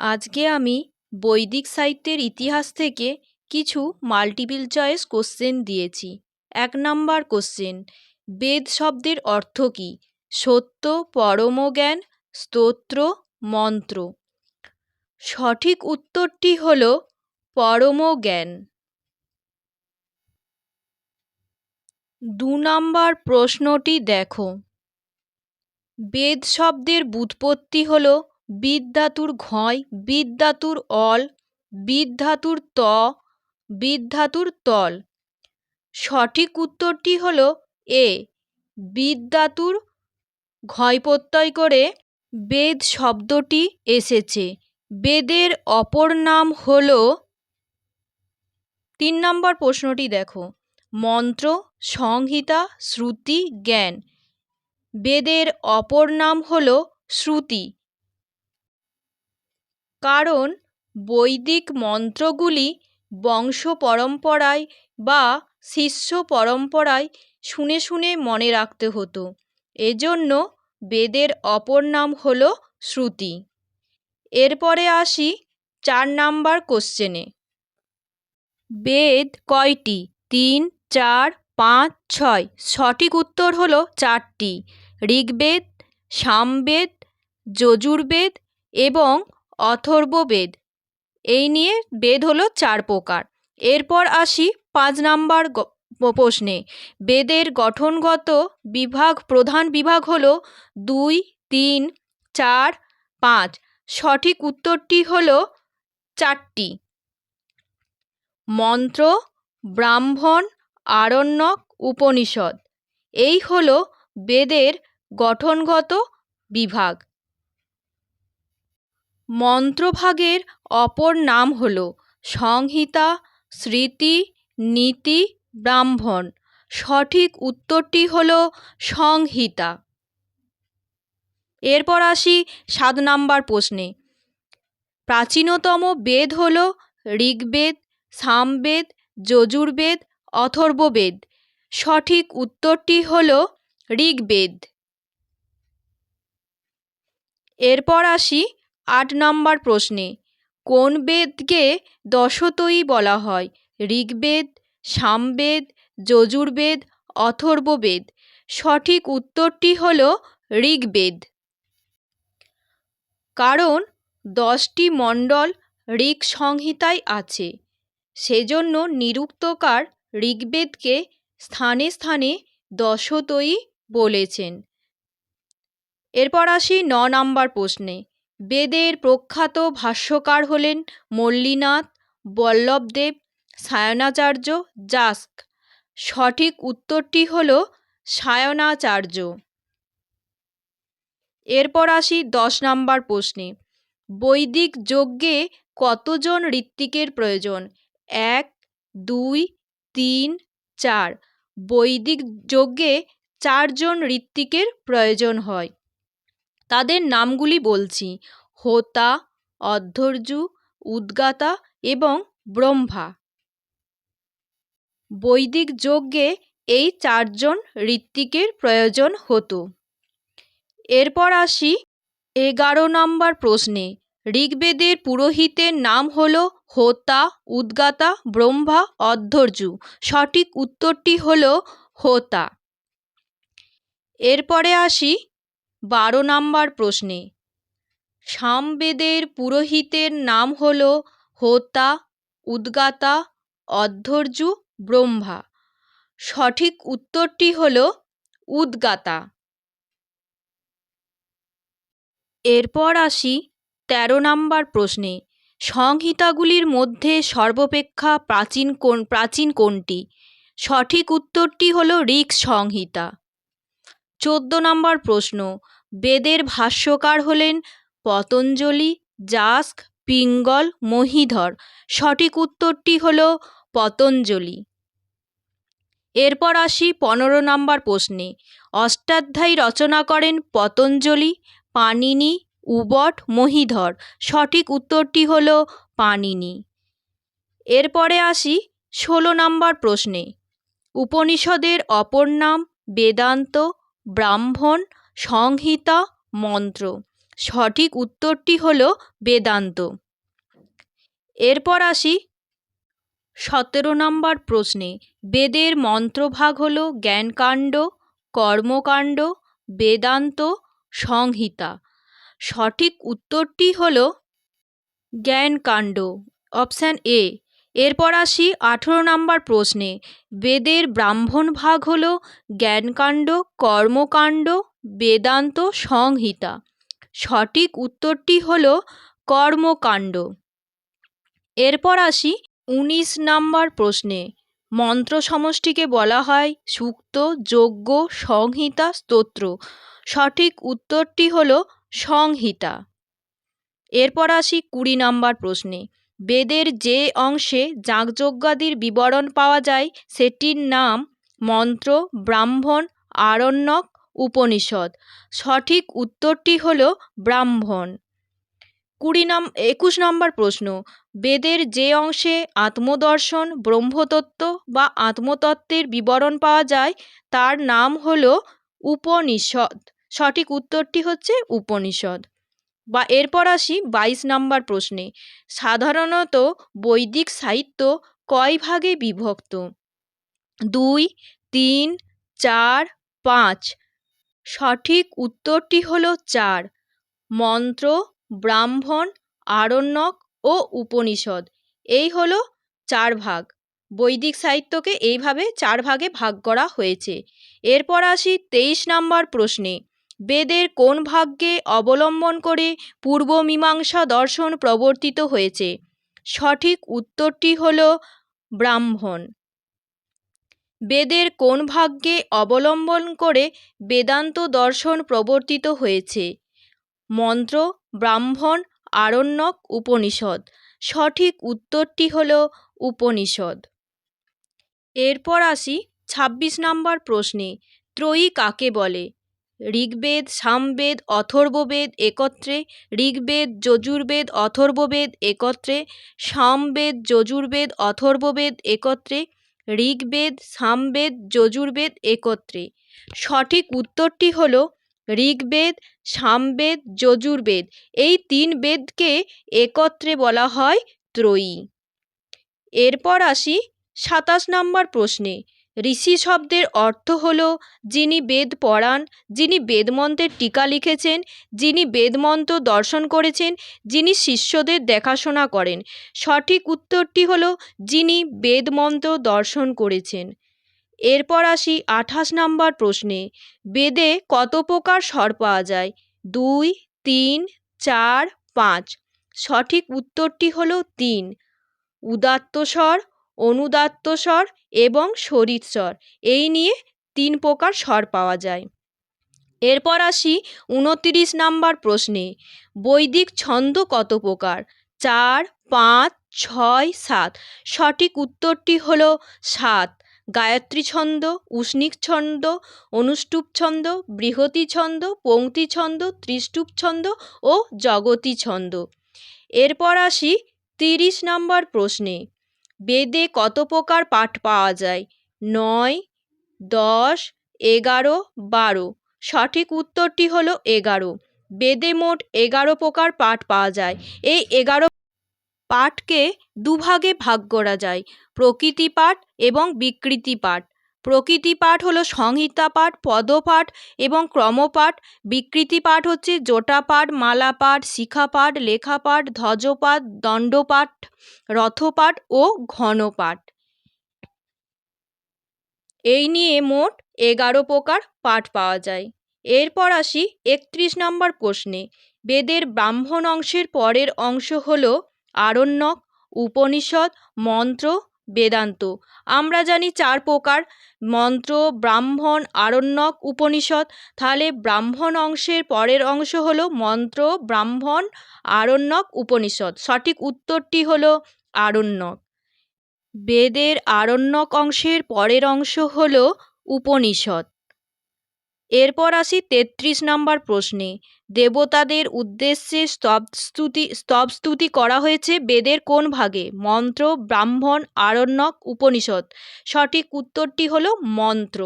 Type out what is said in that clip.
আজকে আমি বৈদিক সাহিত্যের ইতিহাস থেকে কিছু মাল্টিপল চয়েস কোশ্চেন দিয়েছি। এক নাম্বার কোশ্চেন বেদ শব্দের অর্থ কী? সত্য, পরম জ্ঞান, স্তোত্র, মন্ত্র। সঠিক উত্তরটি হল পরম জ্ঞান। দু নাম্বার প্রশ্নটি দেখো। বেদ শব্দের ব্যুৎপত্তি হল বিদ ধাতুর ঘয় বিদ ধাতুর অল বিদ ধাতুর ত বিদ ধাতুর তল। সঠিক উত্তরটি হল এ বিদ ধাতুর ঘয় প্রত্যয় করে বেদ শব্দটি এসেছে। বেদের অপর নাম হল, তিন নম্বর প্রশ্নটি দেখো। মন্ত্র, সংহিতা, শ্রুতি, জ্ঞান। বেদের অপর নাম হল শ্রুতি। কারণ বৈদিক মন্ত্রগুলি বংশ পরম্পরায় বা শিষ্য পরম্পরায় শুনে শুনে মনে রাখতে হতো। এজন্য বেদের অপর নাম হল শ্রুতি। এরপরে আসি চার নাম্বার কোশ্চেনে বেদ কয়টি? তিন, চার, পাঁচ, ছয়। সঠিক উত্তর হল চারটি। ঋগ্বেদ, সামবেদ, যজুর্বেদ এবং অথর্ববেদ এই নিয়ে বেদ হলো চার প্রকার। এরপর আসি পাঁচ নাম্বার প্রশ্নে। বেদের গঠনগত বিভাগ, প্রধান বিভাগ হল দুই, তিন, চার, পাঁচ। সঠিক উত্তরটি হল চারটি। মন্ত্র, ব্রাহ্মণ, আরণ্যক, উপনিষদ। এই হল বেদের গঠনগত বিভাগ। মন্ত্রভাগের অপর নাম হল সংহিতা, স্মৃতি, নীতি, ব্রাহ্মণ। সঠিক উত্তরটি হল সংহিতা। এরপর আসি সাত নাম্বার প্রশ্নে। প্রাচীনতম বেদ হল ঋগ্বেদ, সামবেদ, যজুর্বেদ, অথর্ববেদ। সঠিক উত্তরটি হল ঋগ্বেদ। এরপর আসি আট নম্বর প্রশ্নে, কোন বেদকে দশতয়ী বলা হয়? ঋগ্বেদ, সামবেদ, যজুর্বেদ, অথর্ববেদ? সঠিক উত্তরটি হল ঋগ্বেদ। কারণ দশটি মণ্ডল ঋক সংহিতায় আছে, সেজন্য নিরুক্তকার ঋগ্বেদকে স্থানে স্থানে দশতয়ী বলেছেন। এরপর আসি ন নাম্বার প্রশ্নে বেদের প্রখ্যাত ভাষ্যকার হলেন মল্লিনাথ, বল্লভদেব, সায়নাচার্য যাস্ক সঠিক উত্তরটি হল সায়নাচার্য। এরপর আসি দশ নাম্বার প্রশ্নে। বৈদিক যজ্ঞে কতজন ঋত্বিকের প্রয়োজন? এক, দুই, তিন, চার। বৈদিক যজ্ঞে চারজন ঋত্বিকের প্রয়োজন হয়। তাদের নামগুলি বলছি। হোতা অধ্যর্যু উদ্গাতা এবং ব্রহ্মা। বৈদিক যজ্ঞে এই চারজন ঋত্বিকের প্রয়োজন হতো। এরপর আসি এগারো নম্বর প্রশ্নে। ঋগ্বেদের পুরোহিতের নাম হল হোতা, উদ্গাতা, ব্রহ্মা অধ্যর্যু সঠিক উত্তরটি হল হোতা। এরপরে আসি বারো নম্বর প্রশ্নে। সামবেদের পুরোহিতের নাম হল হোতা, উদ্গাতা অধ্যর্যু ব্রহ্মা। সঠিক উত্তরটি হল উদ্গাতা। এরপর আসি তেরো নম্বর প্রশ্নে। সংহিতাগুলির মধ্যে সর্বাপেক্ষা প্রাচীন কোন প্রাচীন কোনটি সঠিক উত্তরটি হল ঋক সংহিতা চোদ্দ নম্বর প্রশ্ন। বেদের ভাষ্যকার হলেন পতঞ্জলি যাস্ক পিঙ্গল, মহিধর। সঠিক উত্তরটি হল পতঞ্জলি। এরপর আসি পনেরো নম্বর প্রশ্নে। অষ্টাধ্যায়ী রচনা করেন পতঞ্জলি, পাণিনি, উবট, মহিধর। সঠিক উত্তরটি হল পানিনি এরপরে আসি ষোলো নম্বর প্রশ্নে। উপনিষদের অপর নাম বেদান্ত, ব্রাহ্মণ সংহিতা মন্ত্র। সঠিক উত্তরটি হল বেদান্ত। এরপর আসি সতেরো নম্বর প্রশ্নে। বেদের মন্ত্রভাগ হল জ্ঞানকাণ্ড, কর্মকাণ্ড, বেদান্ত, সংহিতা। সঠিক উত্তরটি হল জ্ঞানকাণ্ড, অপশান এ। এরপর আসি আঠেরো নম্বর প্রশ্নে। বেদের ব্রাহ্মণ ভাগ হল জ্ঞানকাণ্ড, কর্মকাণ্ড বেদান্ত সংহিতা। সঠিক উত্তরটি হল কর্মকাণ্ড। এরপর আসি উনিশ নম্বর প্রশ্নে। মন্ত্র সমষ্টিকে বলা হয় সুক্ত যজ্ঞ সংহিতা, স্তোত্র। সঠিক উত্তরটি হল সংহিতা। এরপর আসি কুড়ি নম্বর প্রশ্নে। বেদের যে অংশে যাগযজ্ঞাদির বিবরণ পাওয়া যায়, সেটির নাম মন্ত্র, ব্রাহ্মণ, আরণ্যক উপনিষদ। সঠিক উত্তরটি হল ব্রাহ্মণ। কুড়ি নাম, একুশ নম্বর প্রশ্ন। বেদের যে অংশে আত্মদর্শন, ব্রহ্মতত্ত্ব বা আত্মতত্ত্বের বিবরণ পাওয়া যায়, তার নাম হল উপনিষদ। সঠিক উত্তরটি হচ্ছে উপনিষদ। বা এরপর আসি বাইশ নম্বর প্রশ্নে। সাধারণত বৈদিক সাহিত্য কয় ভাগে বিভক্ত? দুই, তিন, চার, পাঁচ। সঠিক উত্তরটি হল চার। মন্ত্র, ব্রাহ্মণ, আরণ্যক ও উপনিষদ। এই হলো চার ভাগ। বৈদিক সাহিত্যকে এইভাবে চার ভাগে ভাগ করা হয়েছে। এরপর আসি তেইশ নম্বর প্রশ্নে। বেদের কোন ভাগ্যে অবলম্বন করে পূর্বমীমাংসা দর্শন প্রবর্তিত হয়েছে? সঠিক উত্তরটি হল ব্রাহ্মণ। বেদের কোন ভাগ্যে অবলম্বন করে বেদান্ত দর্শন প্রবর্তিত হয়েছে? মন্ত্র, ব্রাহ্মণ, আরণ্যক, উপনিষদ। সঠিক উত্তরটি হল উপনিষদ। এরপর আসি ছাব্বিশ নম্বর প্রশ্নে। ত্রয়ী কাকে বলে? ঋগ্বেদ, সামবেদ, অথর্ববেদ একত্রে। ঋগ্বেদ, যজুর্বেদ, অথর্ববেদ একত্রে। সামবেদ, যজুর্বেদ, অথর্ববেদ একত্রে। ঋগ্বেদ, সামবেদ, যজুর্বেদ একত্রে। সঠিক উত্তরটি হল ঋগ্বেদ, সামবেদ, যজুর্বেদ। এই তিন বেদকে একত্রে বলা হয় ত্রয়ী। এরপর আসি সাতাশ নম্বর প্রশ্নে। ঋষি শব্দের অর্থ হল যিনি বেদ পড়ান, যিনি বেদমন্ত্রের টিকা লিখেছেন, যিনি বেদমন্ত্র দর্শন করেছেন, যিনি শিষ্যদের দেখাশোনা করেন। সঠিক উত্তরটি হল যিনি বেদমন্ত্র দর্শন করেছেন। এরপর আসি আঠাশ নম্বর প্রশ্নে। বেদে কত প্রকার স্বর পাওয়া যায়? দুই, তিন, চার, পাঁচ। সঠিক উত্তরটি হল তিন। উদাত্ত স্বর, অনুদাত্ত স্বর এবং স্বর এই নিয়ে তিন প্রকার স্বর পাওয়া যায়। এরপর আসি উনতিরিশ নাম্বার প্রশ্নে। বৈদিক ছন্দ কত প্রকার? চার, পাঁচ, ছয়, সাত। সঠিক উত্তরটি হল সাত। গায়ত্রী ছন্দ, উষ্ণিক ছন্দ, অনুষ্টুপ ছন্দ, বৃহতি ছন্দ পংক্তি ছন্দ, ত্রিষ্টুপ ছন্দ ও জগতি ছন্দ। এরপর আসি তিরিশ নম্বর প্রশ্নে। বেদে কত প্রকার পাঠ পাওয়া যায়? নয়, দশ, এগারো, বারো। সঠিক উত্তরটি হলো এগারো। বেদে মোট এগারো প্রকার পাঠ পাওয়া যায়। এই এগারো পাঠকে দুভাগে ভাগ করা যায়। প্রকৃতি পাঠ এবং বিকৃতি পাঠ। প্রকৃতি পাঠ হলো সংহিতা পাঠ, পদপাঠ এবং ক্রমপাঠ। বিকৃতি পাঠ হচ্ছে জোটা পাঠ, মালা পাঠ, শিখা পাঠ, লেখা পাঠ, ধ্বজপাঠ, দণ্ডপাঠ, রথপাঠ ও ঘনপাঠ। এই নিয়ে মোট এগারো প্রকার পাঠ পাওয়া যায়। এরপর আসি একত্রিশ নম্বর প্রশ্নে। বেদের ব্রাহ্মণ অংশের পরের অংশ হল আরণ্যক, উপনিষদ, মন্ত্র বেদান্ত। আমরা জানি চার প্রকার, মন্ত্র, ব্রাহ্মণ, আরণ্যক, উপনিষদ। তাহলে ব্রাহ্মণ অংশের পরের অংশ হল মন্ত্র, ব্রাহ্মণ, আরণ্যক, উপনিষদ। সঠিক উত্তরটি হল আরণ্যক। বেদের আরণ্যক অংশের পরের অংশ হল উপনিষদ। এরপর আসি তেত্রিশ নম্বর প্রশ্নে। দেবতাদের উদ্দেশ্যে স্তবস্তুতি স্তবস্তুতি করা হয়েছে বেদের কোন ভাগে? মন্ত্র, ব্রাহ্মণ, আরণ্যক, উপনিষদ। সঠিক উত্তরটি হল মন্ত্র।